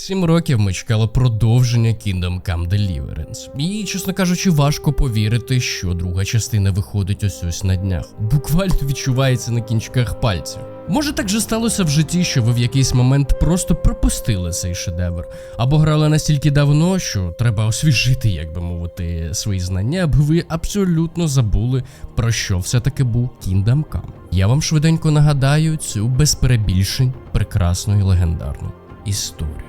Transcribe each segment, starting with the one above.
Сім років ми чекали продовження Kingdom Come Deliverance. І, чесно кажучи, важко повірити, що друга частина виходить ось ось на днях. Буквально відчувається на кінчиках пальців. Може, так же сталося в житті, що ви в якийсь момент просто пропустили цей шедевр, або грали настільки давно, що треба освіжити, як би мовити, свої знання, аби ви абсолютно забули, про що все-таки був Kingdom Come. Я вам швиденько нагадаю цю без перебільшень прекрасну і легендарну історію.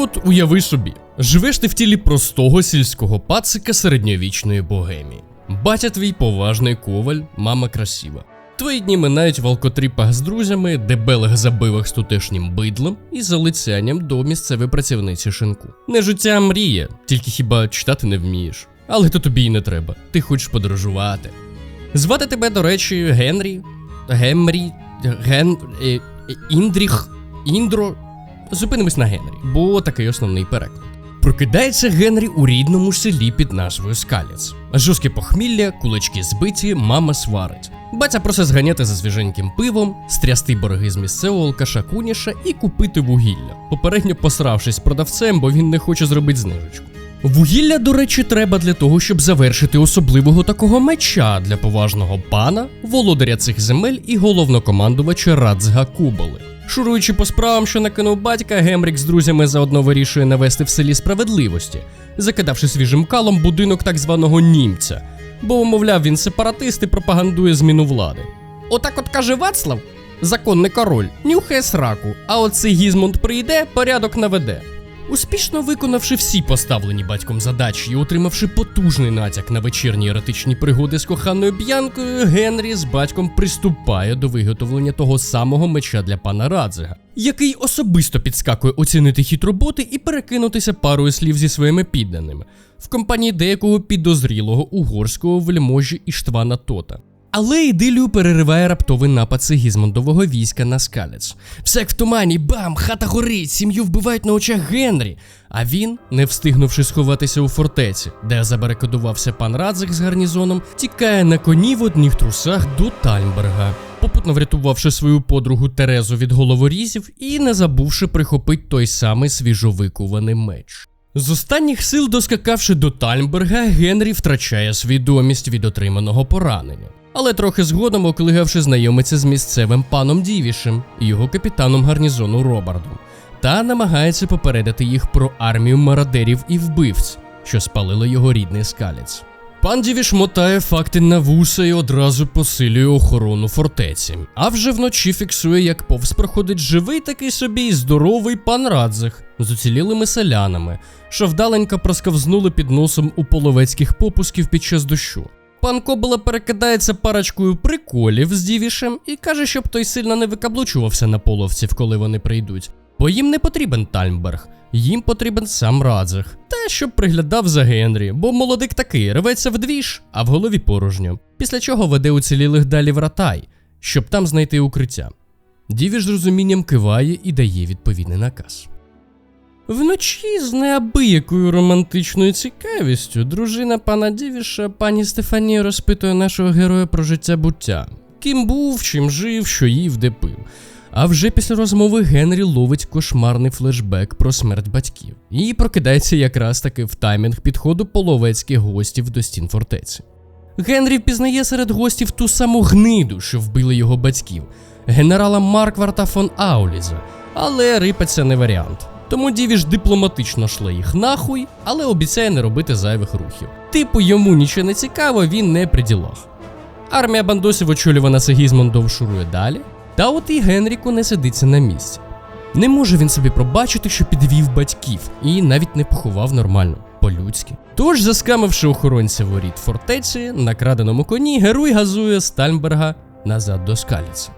От уяви собі, живеш ти в тілі простого сільського пацика середньовічної богемії. Батя твій поважний коваль, мама красива. Твої дні минають в алкотріпах з друзями, дебелих забивах з тутешнім бидлом і залицянням до місцевої працівниці шинку. Не життя а мрія, тільки хіба читати не вмієш. Але то тобі й не треба, ти хочеш подорожувати. Звати тебе, до речі, Генрі, Гемрі, Ген. е, е, Індріх, Індро. Зупинимось на Генрі, бо такий основний переклад. Прокидається Генрі у рідному селі під назвою Скаліц. Жорстке похмілля, кулачки збиті, мама сварить. Батя просить зганяти за свіженьким пивом, стрясти борги з місцевого алкаша куніша і купити вугілля, попередньо посравшись з продавцем, бо він не хоче зробити знижечку. Вугілля, до речі, треба для того, щоб завершити особливого такого меча для поважного пана, володаря цих земель і головнокомандувача Рацга Кубали. Шуруючи по справам, що накинув батька, Гемрік з друзями заодно вирішує навести в селі справедливості, закидавши свіжим калом будинок так званого німця, бо, мовляв, він сепаратист і пропагандує зміну влади. Отак от каже Вацлав, законний король, нюхає сраку, а оцей Гізмунд прийде, порядок наведе. Успішно виконавши всі поставлені батьком задачі і отримавши потужний натяк на вечірні еротичні пригоди з коханою б'янкою, Генрі з батьком приступає до виготовлення того самого меча для пана Радзига, який особисто підскакує оцінити хід роботи і перекинутися парою слів зі своїми підданими в компанії деякого підозрілого угорського вельможі Іштвана Тота. Але ідилію перериває раптовий напад Сигізмундового війська на скалець. Все як в тумані, бам, хата горить, сім'ю вбивають на очах Генрі. А він, не встигнувши сховатися у фортеці, де забарикадувався пан Радзик з гарнізоном, тікає на коні в одних трусах до Тальмберга, попутно врятувавши свою подругу Терезу від головорізів і не забувши прихопити той самий свіжовикуваний меч. З останніх сил доскакавши до Тальмберга, Генрі втрачає свідомість від отриманого поранення. Але трохи згодом, оклигавши, знайомиться з місцевим паном Дівішем і його капітаном гарнізону Робардом, та намагається попередити їх про армію мародерів і вбивць, що спалили його рідний скалець. Пан Дівіш мотає факти на вуса і одразу посилює охорону фортеці. А вже вночі фіксує, як повз проходить живий такий собі і здоровий пан Радзих з уцілілими селянами, що вдаленько просковзнули під носом у половецьких попусків під час дощу. Пан Кобила перекидається парочкою приколів з Дівішем і каже, щоб той сильно не викаблучувався на половців, коли вони прийдуть. Бо їм не потрібен Тальмберг, їм потрібен сам Радзих. Та щоб приглядав за Генрі, бо молодик такий рветься в двіж, а в голові порожньо. Після чого веде уцілілих далі в Ратай, щоб там знайти укриття. Дівіш з розумінням киває і дає відповідний наказ. Вночі з неабиякою романтичною цікавістю дружина пана Дівіша, пані Стефанія, розпитує нашого героя про життя буття. Ким був, чим жив, що їв, де пив. А вже після розмови Генрі ловить кошмарний флешбек про смерть батьків і прокидається якраз таки в таймінг підходу половецьких гостів до стін фортеці. Генрі впізнає серед гостів ту саму гниду, що вбили його батьків, генерала Маркварта фон Ауліза, але рипаться не варіант. Тому Дівіш дипломатично шле їх нахуй, але обіцяє не робити зайвих рухів. Типу, йому нічого не цікаво, він не при ділах. Армія бандосів, очолювана Сигізмундом, шурує далі. Та от і Генріку не сидиться на місці. Не може він собі пробачити, що підвів батьків, і навіть не поховав нормально, по-людськи. Тож, заскамивши охоронця воріт фортеці, на краденому коні, герой газує з Тальмберга назад до скаліці.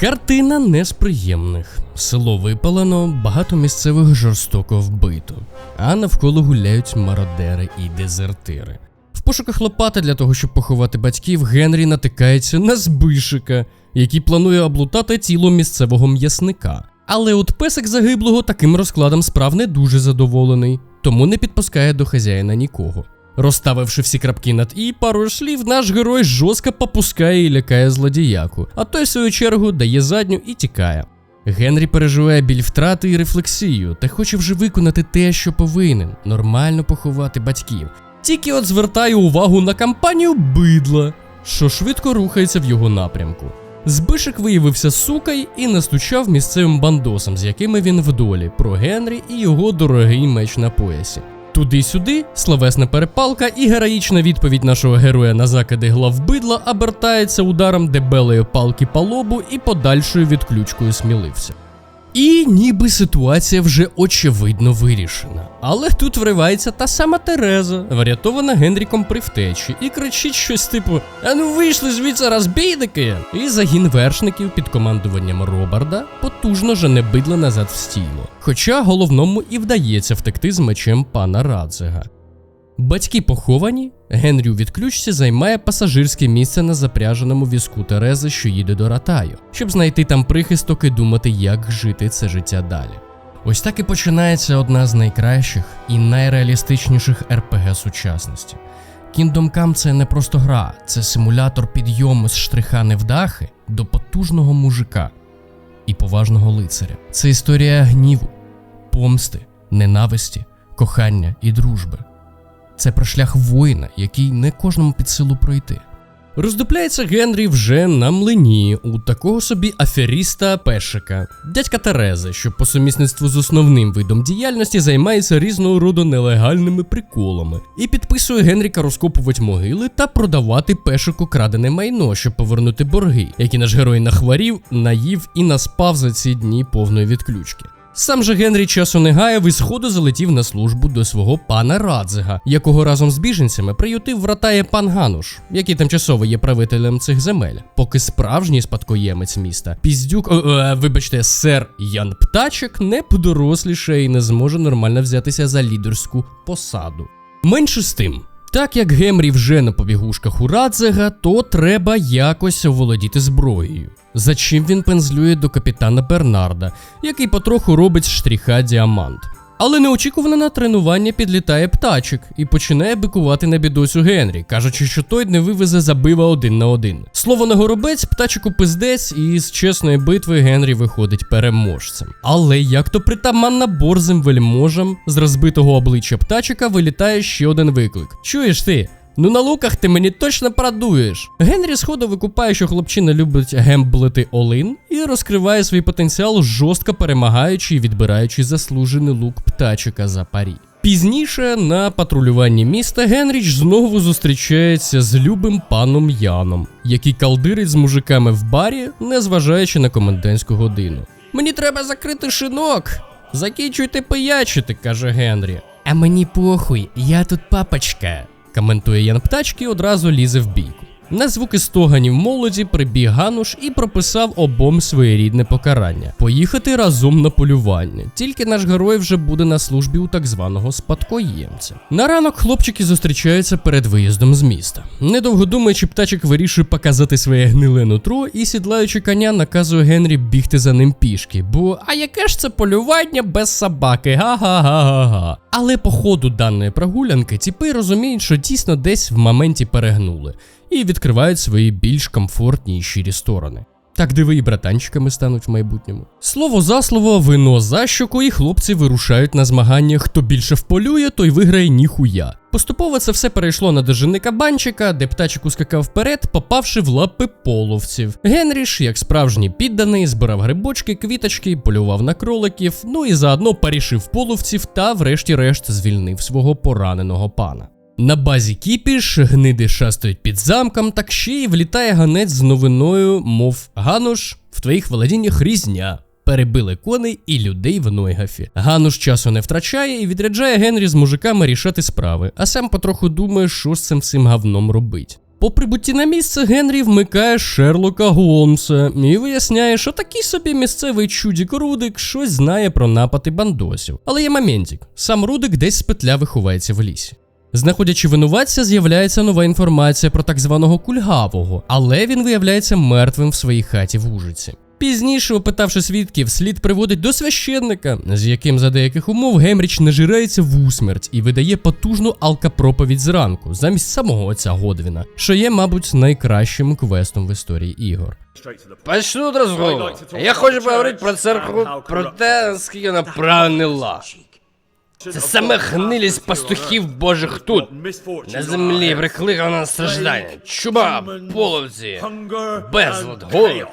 Картина не з приємних. Село випалено, багато місцевих жорстоко вбито, а навколо гуляють мародери і дезертири. В пошуках лопати для того, щоб поховати батьків, Генрі натикається на збишика, який планує облутати тіло місцевого м'ясника. Але от песик загиблого таким розкладом справ не дуже задоволений, тому не підпускає до хазяїна нікого. Розставивши всі крапки над і пару слів, наш герой жорстко попускає і лякає злодіяку, а той, в свою чергу, дає задню і тікає. Генрі переживає біль втрати і рефлексію, та хоче вже виконати те, що повинен нормально поховати батьків. Тільки от звертає увагу на кампанію бидла, що швидко рухається в його напрямку. Збишик виявився сукой і настучав місцевим бандосам, з якими він в долі, про Генрі і його дорогий меч на поясі. Туди-сюди, словесна перепалка і героїчна відповідь нашого героя на закиди главбидла обертається ударом дебелої палки по лобу і подальшою відключкою сміливця. І ніби ситуація вже очевидно вирішена. Але тут вривається та сама Тереза, врятована Генріком при втечі, і кричить щось типу: А ну вийшли звідси розбійники! І загін вершників під командуванням Робарда потужно жене бидла назад в стіло. Хоча головному і вдається втекти з мечем пана Радзега. Батьки поховані, Генрі у відключці займає пасажирське місце на запряженому візку Терези, що їде до Ратаю, щоб знайти там прихисток і думати, як жити це життя далі. Ось так і починається одна з найкращих і найреалістичніших РПГ сучасності. Kingdom Come – це не просто гра, це симулятор підйому з штриха невдахи до потужного мужика і поважного лицаря. Це історія гніву, помсти, ненависті, кохання і дружби. Це про шлях воїна, який не кожному під силу пройти. Роздупляється Генрі вже на млині у такого собі аферіста Пешика, дядька Терези, що по сумісництву з основним видом діяльності займається різного роду нелегальними приколами, і підписує Генріка розкопувати могили та продавати пешику крадене майно, щоб повернути борги, які наш герой нахворів, наїв і наспав за ці дні повної відключки. Сам же Генрі часу не гаяв і сходу залетів на службу до свого пана Радзига, якого разом з біженцями приютив вратає пан Гануш, який тимчасово є правителем цих земель, поки справжній спадкоємець міста, піздюк, о, е, вибачте, сер Ян Птачик не подоросліше і не зможе нормально взятися за лідерську посаду. Менше з тим. Так як Гемрі вже на побігушках у Радзега, то треба якось оволодіти зброєю. За чим він пензлює до капітана Бернарда, який потроху робить штріха діамант. Але неочікувано на тренування підлітає птачик і починає бикувати на бідосю Генрі, кажучи, що той не вивезе забива один на один. Слово на горобець, птачику пиздець, і з чесної битви Генрі виходить переможцем. Але як то притаманна борзим вельможам, з розбитого обличчя птачика вилітає ще один виклик. Чуєш ти? Ну на луках ти мені точно продуєш. Генрі сходу викупає, що хлопчина любить гемблити Олин і розкриває свій потенціал, жорстко перемагаючи і відбираючи заслужений лук птачика за парі. Пізніше на патрулюванні міста Генріч знову зустрічається з любим паном Яном, який калдирить з мужиками в барі, незважаючи на комендантську годину. Мені треба закрити шинок. Закінчуйте пиячити, каже Генрі. А мені похуй, я тут папочка коментує Ян Птачки одразу лізе в бійку. На звуки стоганів молоді прибіг Гануш і прописав обом своєрідне покарання поїхати разом на полювання. Тільки наш герой вже буде на службі у так званого спадкоємця. На ранок хлопчики зустрічаються перед виїздом з міста. Недовго думаючи, птачик вирішує показати своє гниле нутро і, сідлаючи коня, наказує Генрі бігти за ним пішки. Бо а яке ж це полювання без собаки? Га-га-га-га-га. Але по ходу даної прогулянки тіпи розуміють, що дійсно десь в моменті перегнули і відкривають свої більш комфортні і сторони. Так диви і братанчиками стануть в майбутньому. Слово за слово, вино за щоку, і хлопці вирушають на змагання. Хто більше вполює, той виграє ніхуя. Поступово це все перейшло на дожинника банчика, де птачик ускакав вперед, попавши в лапи половців. Генріш, як справжній підданий, збирав грибочки, квіточки, полював на кроликів, ну і заодно порішив половців та, врешті-решт, звільнив свого пораненого пана. На базі кіпіш гниди шастають під замком, так ще й влітає ганець з новиною, мов Гануш, в твоїх володіннях різня. Перебили коней і людей в Нойгафі. Гануш часу не втрачає і відряджає Генрі з мужиками рішати справи, а сам потроху думає, що з цим всім говном робить. По прибутті на місце Генрі вмикає Шерлока Голмса і виясняє, що такий собі місцевий чудік Рудик щось знає про напади бандосів. Але є моментик, сам Рудик десь з петляви ховається в лісі. Знаходячи винуватця, з'являється нова інформація про так званого кульгавого, але він виявляється мертвим в своїй хаті в Ужиці. Пізніше, опитавши свідків, слід приводить до священника, з яким за деяких умов Гемріч нажирається в усмерть і видає потужну алкапроповідь зранку, замість самого отця Годвіна, що є, мабуть, найкращим квестом в історії ігор. Почну розмову. Я хочу поговорити про церкву, про те, наскільки вона правильна. Це саме гнилість пастухів божих тут, на землі, прикликана на страждання. Чума, половці, безлад, голод,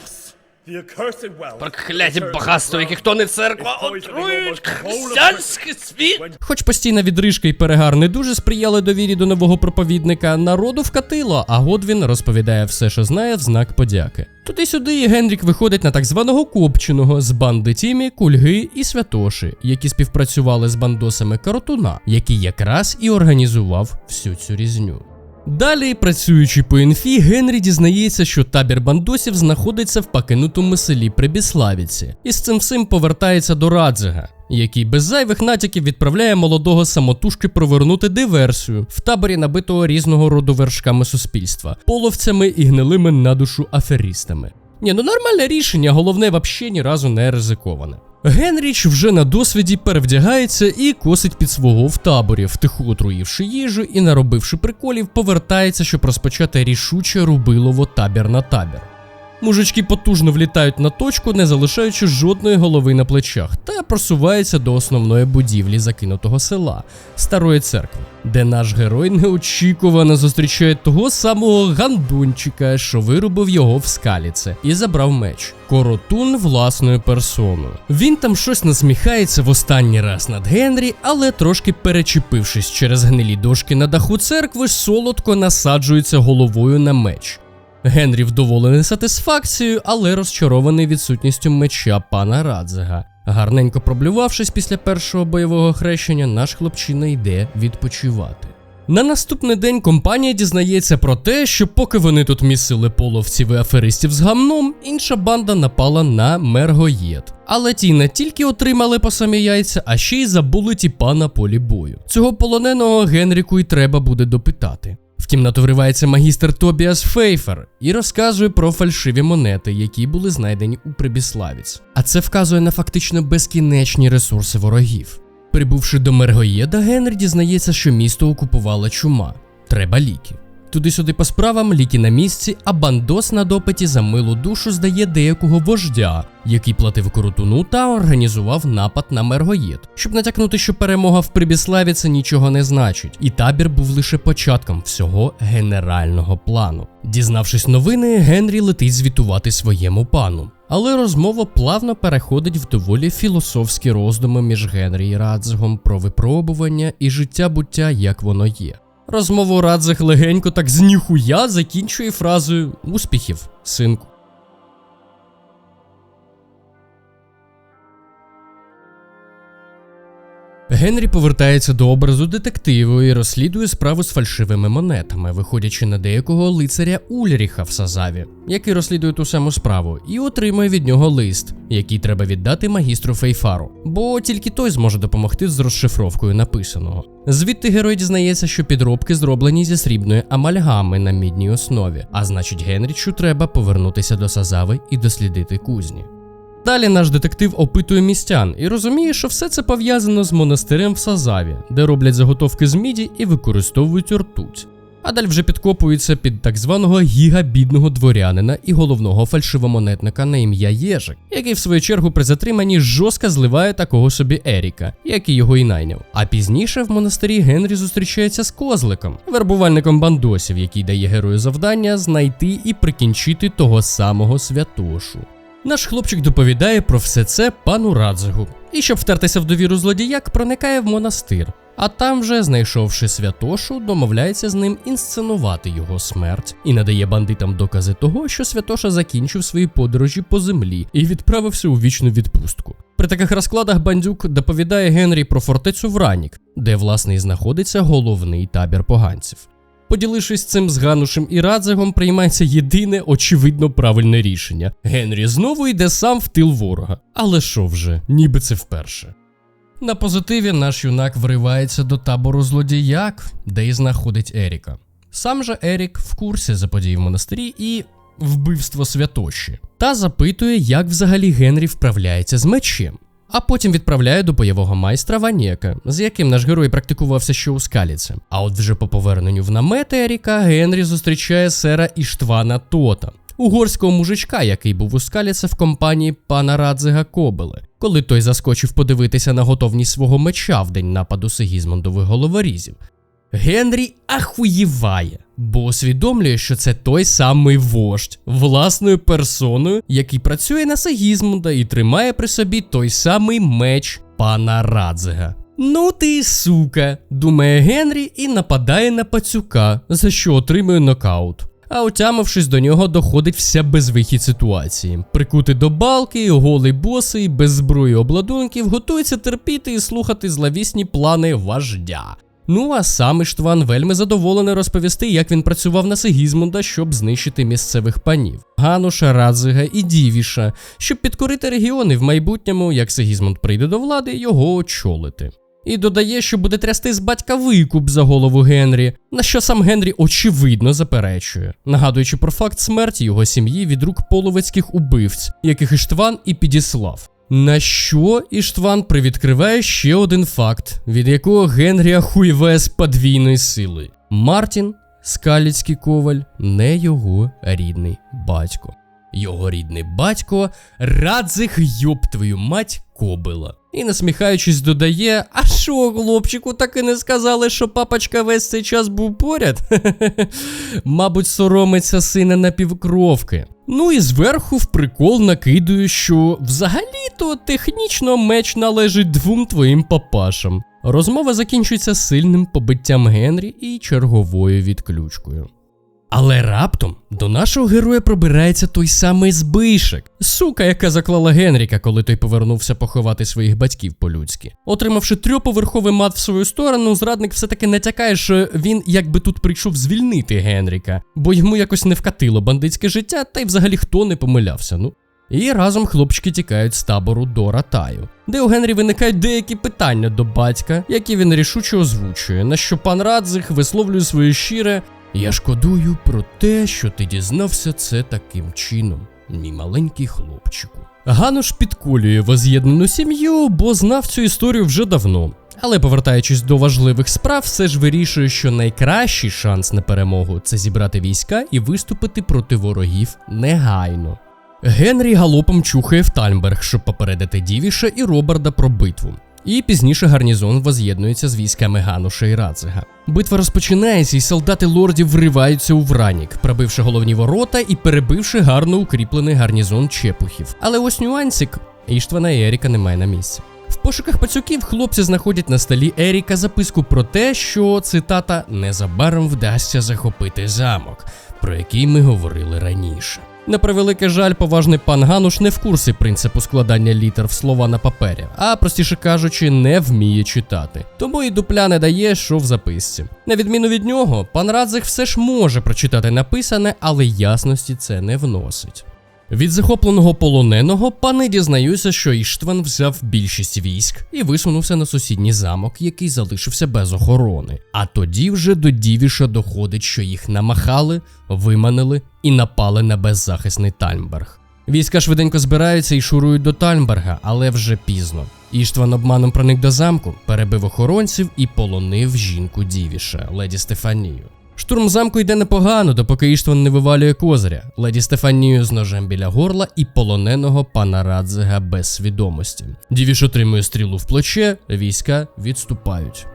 прокляті багатство, яких то не церква, отрують християнський світ. Хоч постійна відрижка і перегар не дуже сприяли довірі до нового проповідника, народу вкатило, а Годвін розповідає все, що знає, в знак подяки. Туди-сюди Генрік виходить на так званого Копченого з банди Тімі, Кульги і Святоші, які співпрацювали з бандосами Каротуна, який якраз і організував всю цю різню. Далі, працюючи по інфі, Генрі дізнається, що табір бандосів знаходиться в покинутому селі Прибіславіці, і з цим всім повертається до Радзига, який без зайвих натяків відправляє молодого самотужки провернути диверсію в таборі, набитого різного роду вершками суспільства, половцями і гнилими на душу аферістами. Ні, ну нормальне рішення, головне, вообще ні разу не ризиковане. Генріч вже на досвіді перевдягається і косить під свого в таборі, втиху отруївши їжу і наробивши приколів, повертається, щоб розпочати рішуче рубилово табір на табір. Мужички потужно влітають на точку, не залишаючи жодної голови на плечах, та просуваються до основної будівлі закинутого села Старої церкви, де наш герой неочікувано зустрічає того самого гандунчика, що вирубив його в скаліце, і забрав меч. Коротун власною персоною. Він там щось насміхається в останній раз над Генрі, але трошки перечепившись через гнилі дошки на даху церкви, солодко насаджується головою на меч. Генрі вдоволений сатисфакцією, але розчарований відсутністю меча пана Радзига. Гарненько проблювавшись після першого бойового хрещення, наш хлопчина йде відпочивати. На наступний день компанія дізнається про те, що поки вони тут місили половців і аферистів з гамном, інша банда напала на Мергоєд. Але ті не тільки отримали по самі яйця, а ще й забули тіпа на полі бою. Цього полоненого Генріку й треба буде допитати. В кімнату вривається магістр Тобіас Фейфер і розказує про фальшиві монети, які були знайдені у Прибіславіць. А це вказує на фактично безкінечні ресурси ворогів. Прибувши до Мергоєда, Генрі дізнається, що місто окупувала чума. Треба ліки. Туди-сюди по справам ліки на місці, а бандос на допиті за милу душу здає деякого вождя, який платив коротуну та організував напад на Мергоєд, щоб натякнути, що перемога в Прибіславі це нічого не значить, і табір був лише початком всього генерального плану. Дізнавшись новини, Генрі летить звітувати своєму пану. Але розмова плавно переходить в доволі філософські роздуми між Генрі і Радзгом про випробування і життя буття, як воно є. Розмову Радзих легенько так з ніхуя закінчує фразою успіхів, синку. Генрі повертається до образу детективу і розслідує справу з фальшивими монетами, виходячи на деякого лицаря Ульріха в Сазаві, який розслідує ту саму справу, і отримує від нього лист, який треба віддати магістру Фейфару, бо тільки той зможе допомогти з розшифровкою написаного. Звідти герой дізнається, що підробки зроблені зі срібної амальгами на мідній основі, а значить Генрічу треба повернутися до Сазави і дослідити кузні. Далі наш детектив опитує містян і розуміє, що все це пов'язано з монастирем в Сазаві, де роблять заготовки з міді і використовують ртуть. А далі вже підкопуються під так званого гігабідного дворянина і головного фальшивомонетника на ім'я Єжик, який в свою чергу при затриманні жорстко зливає такого собі Еріка, який його і найняв. А пізніше в монастирі Генрі зустрічається з козликом, вербувальником бандосів, який дає герою завдання знайти і прикінчити того самого святошу. Наш хлопчик доповідає про все це пану Радзигу. І щоб втертися в довіру злодіяк, проникає в монастир. А там вже, знайшовши святошу, домовляється з ним інсценувати його смерть і надає бандитам докази того, що святоша закінчив свої подорожі по землі і відправився у вічну відпустку. При таких розкладах бандюк доповідає Генрі про фортецю Вранік, де власне і знаходиться головний табір поганців. Поділившись цим з Ганушем і Радзигом, приймається єдине очевидно правильне рішення. Генрі знову йде сам в тил ворога. Але що вже, ніби це вперше. На позитиві наш юнак вривається до табору злодіяк, де й знаходить Еріка. Сам же Ерік в курсі за події в монастирі і вбивство святоші, та запитує, як взагалі Генрі вправляється з мечем. А потім відправляє до бойового майстра Ванєка, з яким наш герой практикувався ще у скаліці. А от вже по поверненню в намет Еріка Генрі зустрічає сера Іштвана Тота, угорського мужичка, який був у скаліці в компанії пана Радзига Кобели, коли той заскочив подивитися на готовність свого меча в день нападу Сигізмондових головорізів. Генрі ахуєває, бо усвідомлює, що це той самий вождь власною персоною, який працює на Сигізмунда і тримає при собі той самий меч пана Радзига. Ну ти сука, думає Генрі і нападає на пацюка, за що отримує нокаут. А отямившись до нього, доходить вся безвихідь ситуації. Прикутий до балки, голий босий, без зброї обладунків, готується терпіти і слухати зловісні плани вождя. Ну а сам Іштван вельми задоволений розповісти, як він працював на Сигізмунда, щоб знищити місцевих панів Гануша, Радзига і Дівіша, щоб підкорити регіони в майбутньому, як Сигізмунд прийде до влади, його очолити. І додає, що буде трясти з батька викуп за голову Генрі, на що сам Генрі очевидно заперечує, нагадуючи про факт смерті його сім'ї від рук половецьких убивць, яких Іштван і підіслав. На що Іштван привідкриває ще один факт, від якого Генрі ахуєве з подвійної сили. Мартін, скаліцький коваль, не його рідний батько. Його рідний батько Радзих йоб твою мать кобила. І насміхаючись, додає: А що, хлопчику, так і не сказали, що папочка весь цей час був поряд? Мабуть, соромиться сина напівкровки. Ну і зверху в прикол накидую, що взагалі-то технічно меч належить двом твоїм папашам. Розмова закінчується сильним побиттям Генрі і черговою відключкою. Але раптом до нашого героя пробирається той самий збишек, сука, яка заклала Генріка, коли той повернувся поховати своїх батьків по-людськи. Отримавши трьоповерховий мат в свою сторону, зрадник все-таки натякає, що він якби тут прийшов звільнити Генріка, бо йому якось не вкатило бандитське життя, та й взагалі хто не помилявся. Ну. І разом хлопчики тікають з табору до Ратаю, де у Генрі виникають деякі питання до батька, які він рішуче озвучує, на що пан Радзих висловлює своє щире я шкодую про те, що ти дізнався це таким чином, мій маленький хлопчику. Гануш підколює воз'єднану сім'ю, бо знав цю історію вже давно. Але повертаючись до важливих справ, все ж вирішує, що найкращий шанс на перемогу це зібрати війська і виступити проти ворогів негайно. Генрі галопом чухає в Тальмберг, щоб попередити Дівіша і Роберда про битву. І пізніше гарнізон воз'єднується з військами Гануша і Радзига. Битва розпочинається, і солдати лордів вриваються у Вранік, пробивши головні ворота і перебивши гарно укріплений гарнізон чепухів. Але ось нюансик Іштвана і Еріка немає на місці. В пошуках пацюків хлопці знаходять на столі Еріка записку про те, що цитата незабаром вдасться захопити замок, про який ми говорили раніше. На превеликий жаль, поважний пан Гануш не в курсі принципу складання літер в слова на папері, а простіше кажучи, не вміє читати. Тому і дупля не дає, що в записці. На відміну від нього, пан Радзих все ж може прочитати написане, але ясності це не вносить. Від захопленого полоненого пани дізнаються, що Іштван взяв більшість військ і висунувся на сусідній замок, який залишився без охорони. А тоді вже до Дівіша доходить, що їх намахали, виманили і напали на беззахисний Тальмберг. Війська швиденько збираються і шурують до Тальмберга, але вже пізно. Іштван обманом проник до замку, перебив охоронців і полонив жінку Дівіша, леді Стефанію. Штурм замку йде непогано, допоки Іштван не вивалює козиря, леді Стефанію з ножем біля горла і полоненого пана Радзига без свідомості. Дівіш отримує стрілу в плече, війська відступають.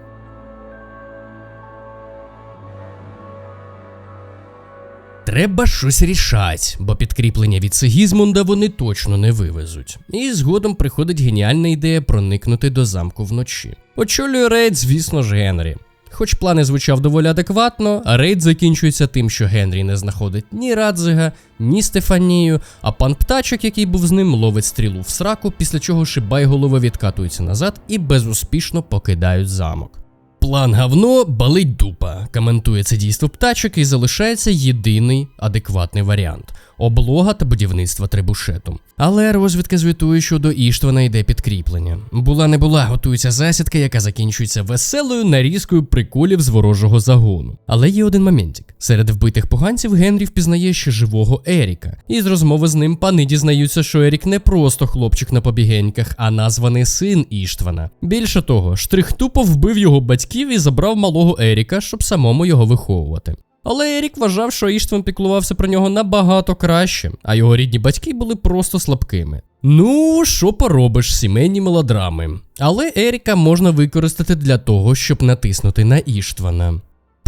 Треба щось рішать, бо підкріплення від Сигізмунда вони точно не вивезуть. І згодом приходить геніальна ідея проникнути до замку вночі. Очолює рейд, звісно ж, Генрі. Хоч план і звучав доволі адекватно, рейд закінчується тим, що Генрі не знаходить ні Радзига, ні Стефанію, а пан птачок, який був з ним, ловить стрілу в сраку, після чого шибайголови відкатуються назад і безуспішно покидають замок. План говно балить дупа. Коментує це дійство птачок і залишається єдиний адекватний варіант облога та будівництво трибушету. Але розвідка звітує, що до Іштвана йде підкріплення. Була не була, готується засідка, яка закінчується веселою нарізкою приколів з ворожого загону. Але є один моментик. Серед вбитих поганців Генрі впізнає ще живого Еріка. І з розмови з ним пани дізнаються, що Ерік не просто хлопчик на побігеньках, а названий син Іштвана. Більше того, штрих тупо вбив його батьків і забрав малого Еріка, щоб самому його виховувати. Але Ерік вважав, що Іштван піклувався про нього набагато краще, а його рідні батьки були просто слабкими. Ну, що поробиш, сімейні мелодрами. Але Еріка можна використати для того, щоб натиснути на Іштвана.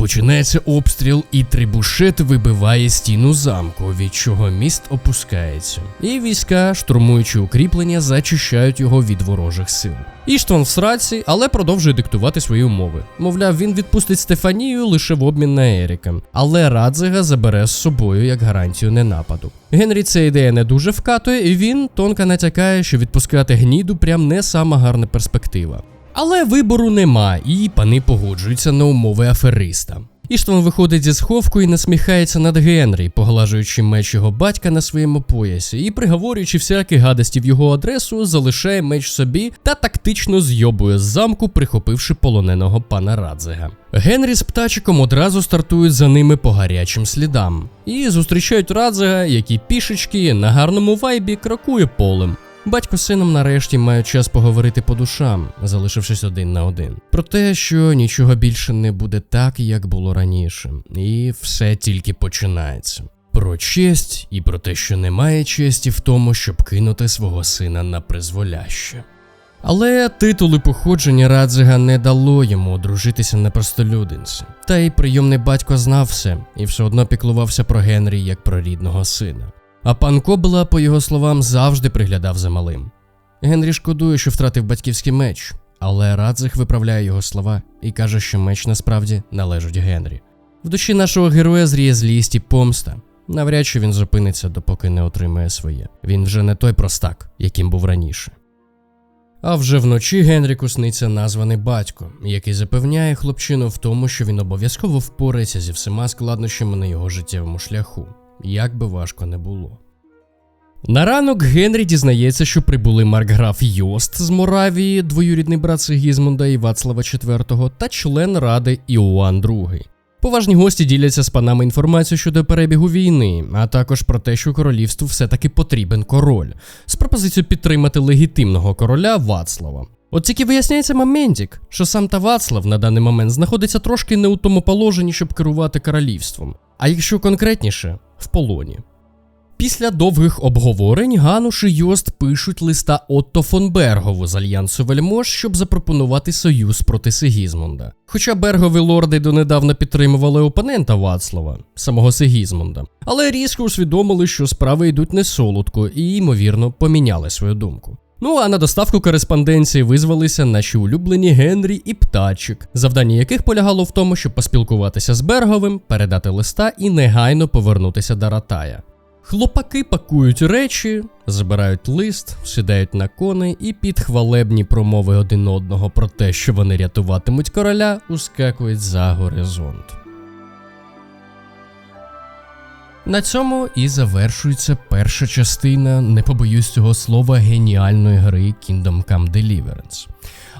Починається обстріл, і трибушет вибиває стіну замку, від чого міст опускається. І війська, штурмуючи укріплення, зачищають його від ворожих сил. Іштван в сраці, але продовжує диктувати свої умови. Мовляв, він відпустить Стефанію лише в обмін на Еріка, але Радзига забере з собою як гарантію ненападу. Генрі ця ідея не дуже вкатує, і він тонко натякає, що відпускати гніду прям не сама гарна перспектива. Але вибору нема, і пани погоджуються на умови афериста. Іштван виходить зі сховку і насміхається над Генрі, поглажуючи меч його батька на своєму поясі, і приговорюючи всякі гадості в його адресу, залишає меч собі та тактично зйобує з замку, прихопивши полоненого пана Радзега. Генрі з птачиком одразу стартують за ними по гарячим слідам і зустрічають Радзега, який пішечки на гарному вайбі крокує полем. Батько з сином нарешті мають час поговорити по душам, залишившись один на один. Про те, що нічого більше не буде так, як було раніше, і все тільки починається. Про честь і про те, що немає честі в тому, щоб кинути свого сина на призволяще. Але титули походження Радзига не дало йому одружитися на простолюдинці. Та й прийомний батько знав все і все одно піклувався про Генрі як про рідного сина. А пан Кобла, по його словам, завжди приглядав за малим. Генрі шкодує, що втратив батьківський меч, але Радзих виправляє його слова і каже, що меч насправді належить Генрі. В душі нашого героя зріє злість і помста. Навряд чи він зупиниться, допоки не отримає своє. Він вже не той простак, яким був раніше. А вже вночі Генріку сниться названий батько, який запевняє хлопчину в тому, що він обов'язково впорається зі всіма складнощами на його життєвому шляху, як би важко не було. На ранок Генрі дізнається, що прибули маркграф Йост з Моравії, двоюрідний брат Сигізмунда і Вацлава IV, та член ради Іоанн II. Поважні гості діляться з панами інформацією щодо перебігу війни, а також про те, що королівству все-таки потрібен король, з пропозицією підтримати легітимного короля Вацлава. От тільки виясняється моментик, що сам та Вацлав на даний момент знаходиться трошки не у тому положенні, щоб керувати королівством, а якщо конкретніше, в полоні. Після довгих обговорень Гануш і Йост пишуть листа Отто фон Бергову з альянсу Вельмож, щоб запропонувати союз проти Сигізмунда. Хоча Бергові лорди донедавна підтримували опонента Вацлава, самого Сигізмунда, але різко усвідомили, що справи йдуть не солодко і, ймовірно, поміняли свою думку. Ну а на доставку кореспонденції визвалися наші улюблені Генрі і Птачик, завдання яких полягало в тому, щоб поспілкуватися з Берговим, передати листа і негайно повернутися до Ратая. Хлопаки пакують речі, забирають лист, сідають на коней і під хвалебні промови один одного про те, що вони рятуватимуть короля, ускакують за горизонт. На цьому і завершується перша частина, не побоюсь цього слова, геніальної гри Kingdom Come Deliverance.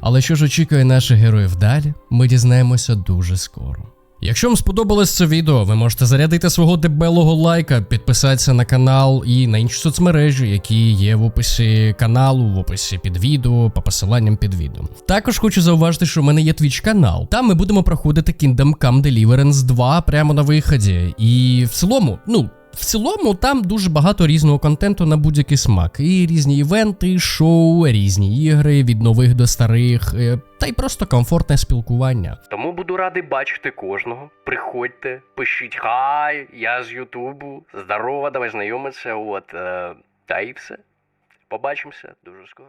Але що ж очікує наших героїв далі, ми дізнаємося дуже скоро. Якщо вам сподобалось це відео, ви можете зарядити свого дебелого лайка, підписатися на канал і на інші соцмережі, які є в описі каналу, в описі під відео, по посиланням під відео. Також хочу зауважити, що в мене є твіч канал. Там ми будемо проходити Kingdom Come Deliverance 2 прямо на виході. І в цілому, ну. В цілому там дуже багато різного контенту на будь-який смак. І різні івенти, шоу, різні ігри від нових до старих, е, та й просто комфортне спілкування. Тому буду радий бачити кожного. Приходьте, пишіть хай, я з Ютубу. Здорово, давай знайомитися. От, е, та і все. Побачимося дуже скоро.